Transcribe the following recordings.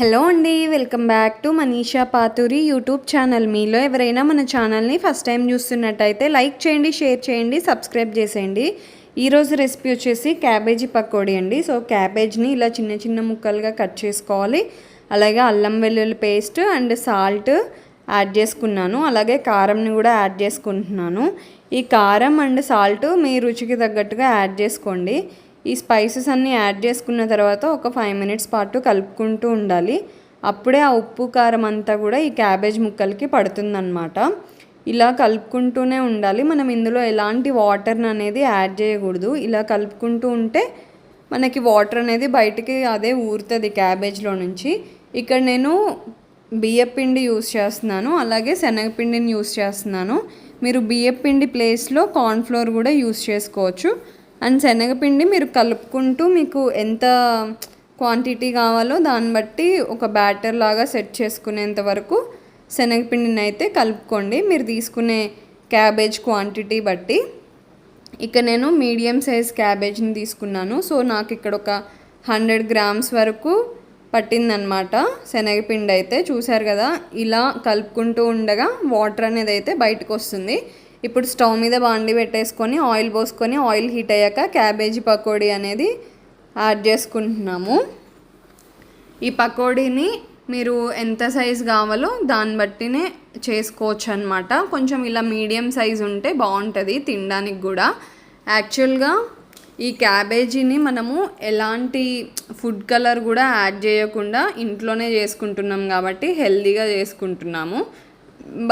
Hello అండి welcome back to Manisha Paturi YouTube channel. మీలో ఎవరైనా మన ఛానల్ని ఫస్ట్ టైం చూస్తున్నట్టయితే లైక్ చేయండి షేర్ చేయండి సబ్స్క్రైబ్ చేసేయండి. ఈరోజు రెసిపీ వచ్చేసి క్యాబేజీ పకోడీ అండి. సో క్యాబేజ్ని ఇలా చిన్న చిన్న ముక్కలుగా కట్ చేసుకోవాలి. అలాగే అల్లం వెల్లుల్లి పేస్ట్ అండ్ సాల్ట్ యాడ్ చేసుకున్నాను. అలాగే కారంని కూడా యాడ్ చేసుకుంటున్నాను. ఈ కారం అండ్ సాల్ట్ మీ రుచికి తగ్గట్టుగా యాడ్ చేసుకోండి. ఈ స్పైసెస్ అన్నీ యాడ్ చేసుకున్న తర్వాత ఒక ఫైవ్ మినిట్స్ పాటు కలుపుకుంటూ ఉండాలి. అప్పుడే ఆ ఉప్పు కారం అంతా కూడా ఈ క్యాబేజ్ ముక్కలకి పడుతుందన్నమాట. ఇలా కలుపుకుంటూనే ఉండాలి. మనం ఇందులో ఎలాంటి వాటర్ని అనేది యాడ్ చేయకూడదు. ఇలా కలుపుకుంటూ ఉంటే మనకి వాటర్ అనేది బయటికి అదే ఊరుతుంది క్యాబేజ్లో నుంచి. ఇక్కడ నేను బియ్యపిండి యూస్ చేస్తున్నాను. అలాగే శనగపిండిని యూస్ చేస్తున్నాను. మీరు బియ్యపిండి ప్లేస్లో కార్న్ఫ్లోర్ కూడా యూస్ చేసుకోవచ్చు. అండ్ శనగపిండి మీరు కలుపుకుంటూ మీకు ఎంత క్వాంటిటీ కావాలో దాన్ని బట్టి ఒక బ్యాటర్ లాగా సెట్ చేసుకునేంత వరకు శనగపిండిని అయితే కలుపుకోండి. మీరు తీసుకునే క్యాబేజ్ క్వాంటిటీ బట్టి. ఇక నేను మీడియం సైజ్ క్యాబేజ్ని తీసుకున్నాను. సో నాకు ఇక్కడ ఒక హండ్రెడ్ గ్రామ్స్ వరకు పట్టిందనమాట శనగపిండి అయితే. చూశారు కదా ఇలా కలుపుకుంటూ ఉండగా వాటర్ అనేది అయితే బయటకు వస్తుంది. ఇప్పుడు స్టవ్ మీద బాండి పెట్టేసుకొని ఆయిల్ పోసుకొని ఆయిల్ హీట్ అయ్యాక క్యాబేజీ పకోడీ అనేది యాడ్ చేసుకుంటున్నాము. ఈ పకోడీని మీరు ఎంత సైజ్ కావాలో దాన్ని బట్టినే చేసుకోవచ్చు అనమాట కొంచెం ఇలా మీడియం సైజ్ ఉంటే బాగుంటుంది తినడానికి కూడా. యాక్చువల్గా ఈ క్యాబేజీని మనము ఎలాంటి ఫుడ్ కలర్ కూడా యాడ్ చేయకుండా ఇంట్లోనే చేసుకుంటున్నాం కాబట్టి హెల్తీగా చేసుకుంటున్నాము.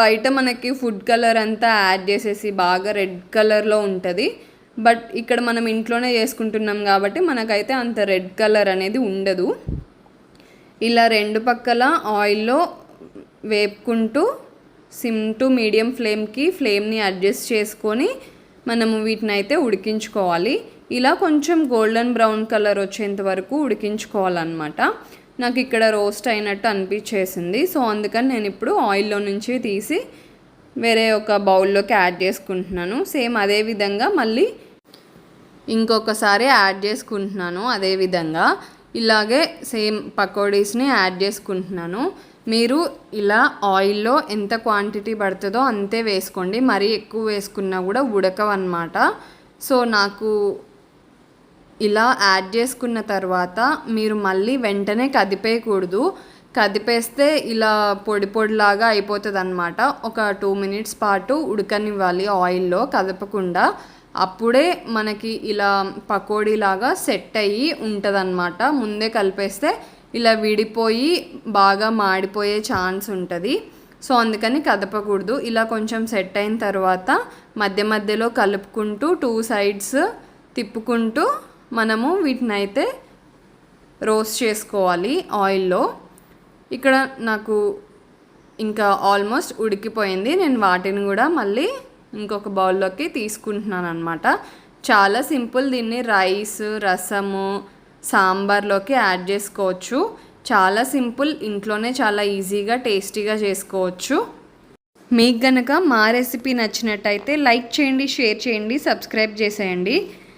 బయట మనకి ఫుడ్ కలర్ అంతా యాడ్ చేసేసి బాగా రెడ్ కలర్లో ఉంటుంది. బట్ ఇక్కడ మనం ఇంట్లోనే చేసుకుంటున్నాం కాబట్టి మనకైతే అంత రెడ్ కలర్ అనేది ఉండదు. ఇలా రెండు పక్కల ఆయిల్లో వేపుకుంటూ సిమ్ టు మీడియం ఫ్లేమ్కి ఫ్లేమ్ని అడ్జస్ట్ చేసుకొని మనము వీటిని అయితే ఉడికించుకోవాలి. ఇలా కొంచెం గోల్డెన్ బ్రౌన్ కలర్ వచ్చేంత వరకు ఉడికించుకోవాలన్నమాట. నాకు ఇక్కడ రోస్ట్ అయినట్టు అనిపించేసింది. సో అందుకని నేను ఇప్పుడు ఆయిల్లో నుంచి తీసి వేరే ఒక బౌల్లోకి యాడ్ చేసుకుంటున్నాను. సేమ్ అదే విధంగా మళ్ళీ ఇంకొకసారి యాడ్ చేసుకుంటున్నాను అదే విధంగా. ఇలాగే సేమ్ పకోడీస్ని యాడ్ చేసుకుంటున్నాను. మీరు ఇలా ఆయిల్లో ఎంత క్వాంటిటీ పడుతుందో అంతే వేసుకోండి. మరీ ఎక్కువ వేసుకున్నా కూడా ఉడకవన్నమాట. సో నాకు ఇలా యాడ్ చేసుకున్న తర్వాత మీరు మళ్ళీ వెంటనే కదిపేయకూడదు. కదిపేస్తే ఇలా పొడి పొడిలాగా అయిపోతుంది అనమాట ఒక టూ మినిట్స్ పాటు ఉడకనివ్వాలి ఆయిల్లో కదపకుండా. అప్పుడే మనకి ఇలా పకోడీలాగా సెట్ అయ్యి ఉంటుందన్నమాట. ముందే కలిపేస్తే ఇలా విడిపోయి బాగా మాడిపోయే ఛాన్స్ ఉంటుంది. సో అందుకని కదపకూడదు. ఇలా కొంచెం సెట్ అయిన తర్వాత మధ్య మధ్యలో కలుపుకుంటూ టూ సైడ్స్ తిప్పుకుంటూ మనము వీటిని అయితే రోస్ట్ చేసుకోవాలి ఆయిల్లో. ఇక్కడ నాకు ఇంకా ఆల్మోస్ట్ ఉడికిపోయింది. నేను వాటిని కూడా మళ్ళీ ఇంకొక బౌల్లోకి తీసుకుంటున్నాను అనమాట చాలా సింపుల్ దీన్ని రైస్ రసము సాంబార్లోకి యాడ్ చేసుకోవచ్చు. చాలా సింపుల్ ఇంట్లోనే చాలా ఈజీగా టేస్టీగా చేసుకోవచ్చు. మీకు గనక మా రెసిపీ నచ్చినట్టయితే లైక్ చేయండి షేర్ చేయండి సబ్స్క్రైబ్ చేసేయండి.